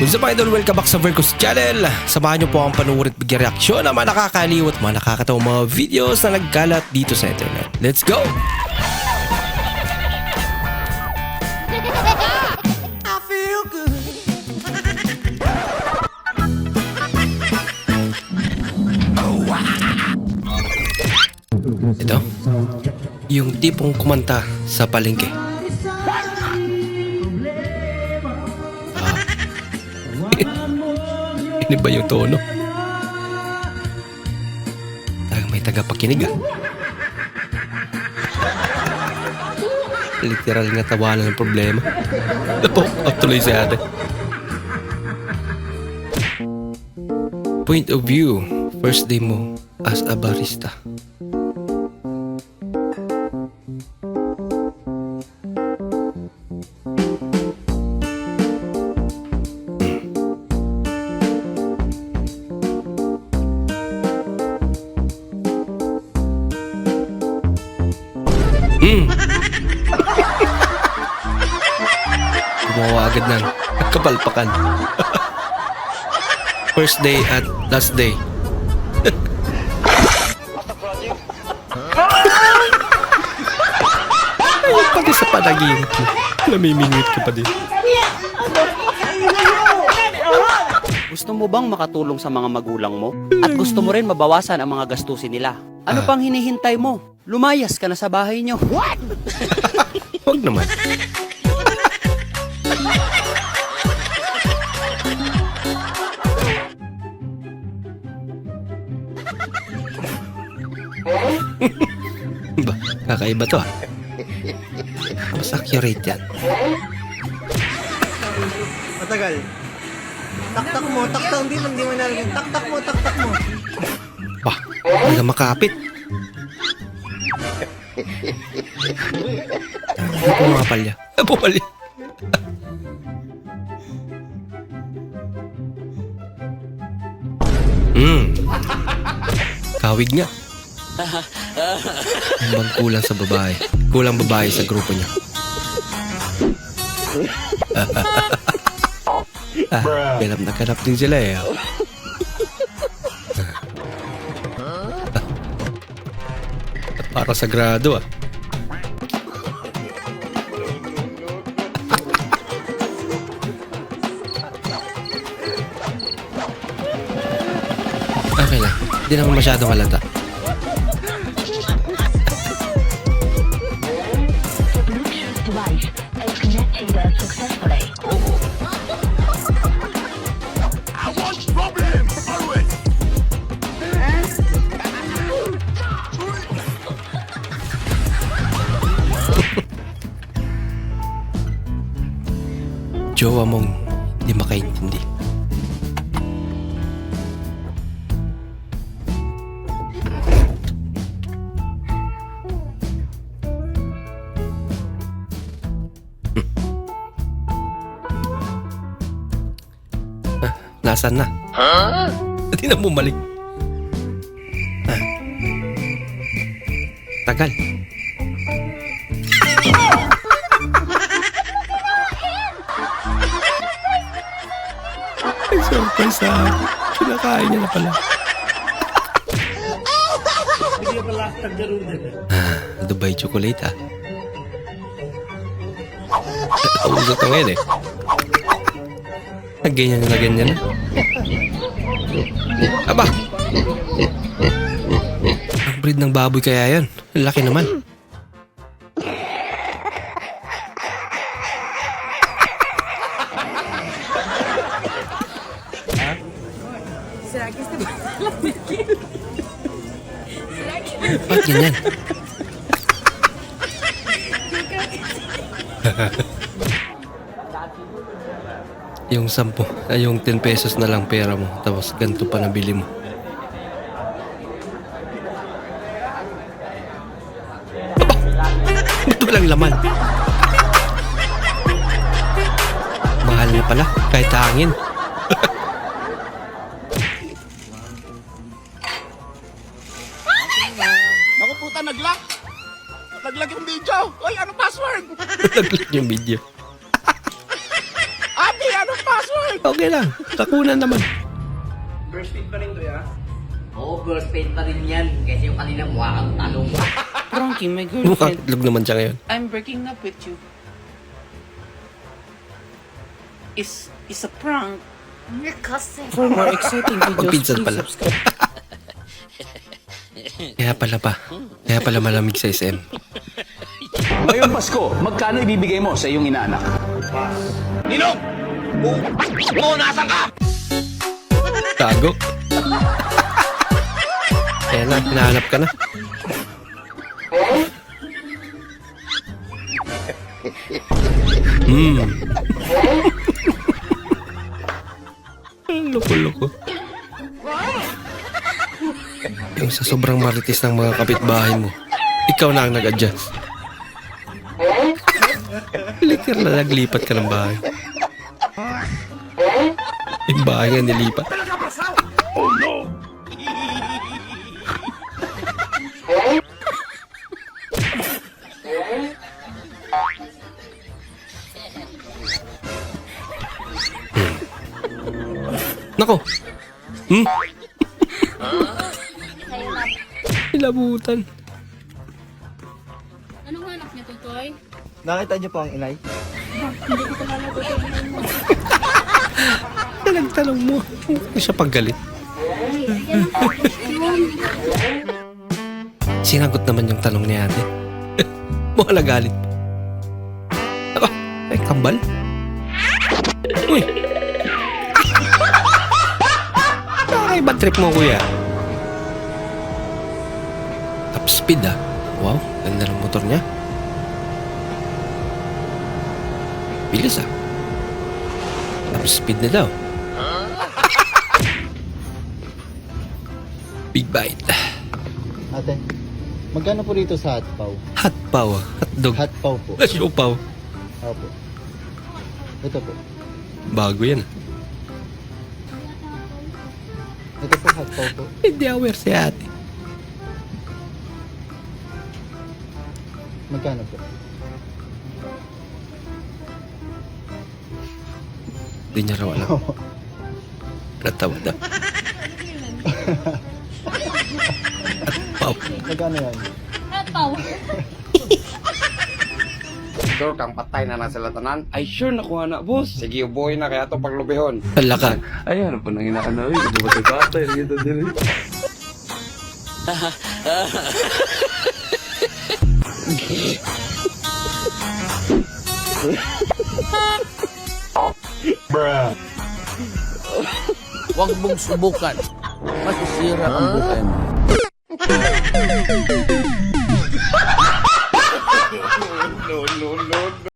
What's up idol? Welcome back sa Vercos Channel. Samahan niyo po ang panuwid at reaksyon ng mga nakakaliw at mga nakakatawang mga videos na nagkalat dito sa internet. Let's go! Ito, yung tipong kumanta sa palengke. Ini ba yung tono? Talagang may tagapakinig ah. Literal nga tawanan ng problema. Napo, up tuloy si ate. Point of view, first day mo as a barista. Ng kapalpakan. First day at last day. Ayun pati sa panaginip mo. Namimingwit ka pa din. Gusto mo bang makatulong sa mga magulang mo? At gusto mo rin mabawasan ang mga gastusin nila? Ano Ah. pang hinihintay mo? Lumayas ka na sa bahay nyo. Huwag naman. Ba, kakaiba to ah. Mas accurate yan. Matagal. Taktak mo, taktak hindi hindi mo narinig. Taktak mo, taktak mo. Ba, talaga makapit. Ano pumapalya? Pumapalya. Hmm. Kawig nga. Ang bang kulang sa babae. Kulang babae sa grupo niya. ah, ganap na ganap din sila eh. Para sagrado ah. Okay lang. Hindi naman masyadong halata. Jowa mong hindi makaintindi. Ah, Nasaan na? Hindi na bumalik. Ah. Tagal. Sa akin. Kinakain niya na pala. ah, Dubai chocolate ah. Uso ko ngayon eh. Nagganyan na ganyan. Aba! Ang breed ng baboy kaya yan. Laki naman. Ba't ganyan? yung 10, ay yung 10 pesos na lang pera mo, tapos ganito pa nabili mo. Ito lang laman. Mahal na pala, kahit hangin. Puta, nag-lock! Nag-lock yung video! Uy, anong password? Nag-click yung video. Ate, anong password? Okay lang. Kakunan naman. Oo, girlfriend pa rin yan. Kasi yung kanina mukha kang talong. Frankie, my Mukhang girlfriend. itlog naman siya ngayon. I'm breaking up with you. Is is a prank. For more exciting videos, Pagpinsan please pala. subscribe. Kaya pala pa. Kaya pala malamig sa SM. Ngayong Pasko, magkano ibibigay mo sa iyong inaanak? Ninong! Oo, nasan ka? Tago. Kaya na, hinahanap ka na. Hmm. Yung sa sobrang maritis ng mga kapitbahay mo, ikaw na ang nag-adjust. Literal na naglipat ka ng bahay. Yung bahay nga nilipat. Nako. Hmm? Nilabutan. Anong hanap niya, Tutoy? Nakita niyo po ang inay? Nagtanong mo. Hindi siya paggalit. Sinagot naman yung tanong ni ate. Mukha nagalit. Aba, ay kambal. Uy. Ay, bad trip mo kuya. Top speed ah. Wow, ganda ng motor niya. Bilis ah. Top speed na daw. Big bite. Ate, magkano po dito sa hotpaw? Hot paw. ah. Hot dog. Hotpaw po. Na siopaw. Opo. Ito po. Bago yan. Ito po hotpaw po. Hindi aware si ate. Magkano po? Hindi niya raw alam. Natawa na. Hot paw. Magkano yan? Nataw. Sure kang patay na nasa latanan? Ay sure nakuha na, boss. Sige, ubuhay na kaya to paglubihon. Palaka. Ay, ano pa nang inaano? Ay, hindi ba ito tatay? Ito din. Huwag mong subukan. Masisira ang buhay mo.